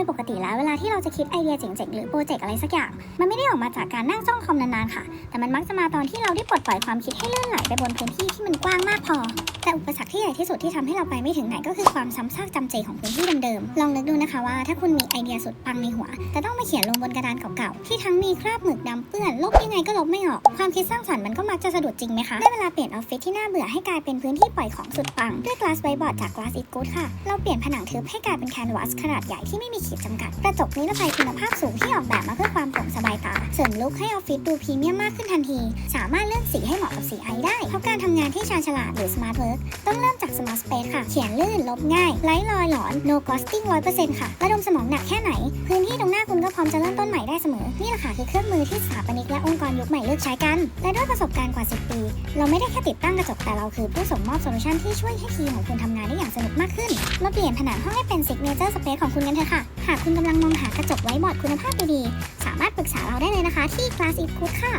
ยปกติแล้วเวลาที่เราจะคิดไอเดียเจ๋งๆหรือโปรเจกต์อะไรสักอย่าง มันไม่ได้ออกมาจากการนั่งจ้องคอมนานๆค่ะ แต่มันมักจะมาตอนที่เราได้ปลดปล่อยความคิดให้เลื่อนไหลไปบนพื้นที่ที่มันกว้างมากพอ แต่อุปสรรคที่ใหญ่ที่สุดที่ทำให้เราไปไม่ถึงไหนก็คือความซ้ำซากจำเจของพื้นที่เดิมๆ ลองนึกดูนะคะว่าถ้าคุณมีไอเดียสุดปังในหัว แต่ต้องมาเขียนลงบนกระดานเก่าๆ ที่ทั้งมีคราบหมึกดำเปื้อนลบยังไงก็ลบไม่ออก ความคิดสร้างสรรค์มันก็มักจะสะดุดจริงไหมคะ ได้เวลาเปลี่ยนออฟฟิศที่น่าเบื่อให้กลายเป็นพื้นที่ปล่อยของสุดปังด้วย glass whiteboard จาก glass it good ค่ะ เราเปลี่ยนผนังทึบให้กลายเป็น canvas ขนาดใหญ่ที่ไม่มีขีดจำกัด กระจกนิรภัยคุณภาพสูงที่ออกแบบมาเพื่อความโปร่งสบาย ริมลุคให้ออฟฟิศดูพรีเมียมมากขึ้นทันที สามารถเลือกสีให้เหมาะกับสีไอได้ เพราะการทำงานที่ชาญฉลาดหรือ smart work ต้องเริ่มจาก smart space ค่ะ เขียนลื่น ลบง่ายไร้รอยหลอน no ghosting 100%ค่ะระดมสมองหนักแค่ไหน พื้นที่ตรงหน้าคุณก็พร้อมจะเริ่มต้นใหม่ได้เสมอ นี่แหละค่ะคือเครื่องมือที่สถาปนิกและองค์กรยุคใหม่เลือกใช้กัน และด้วยประสบการณ์กว่า 10 ปี เราไม่ได้แค่ติดตั้งกระจกแต่เราคือผู้ส่งมอบโซลูชันที่ช่วยให้ทีมของคุณทำงานได้อย่างสนุกมากขึ้นมาเปลี่ยนผนังห้องให้เป็น signature space ของคุณกันเถอะค่ะ หากคุณกำลังากระจกไว้บอร์ดคุณภาพดีๆ สามารถปรึกษาเราได้เลยนะคะที่ Class It Good ค่ะ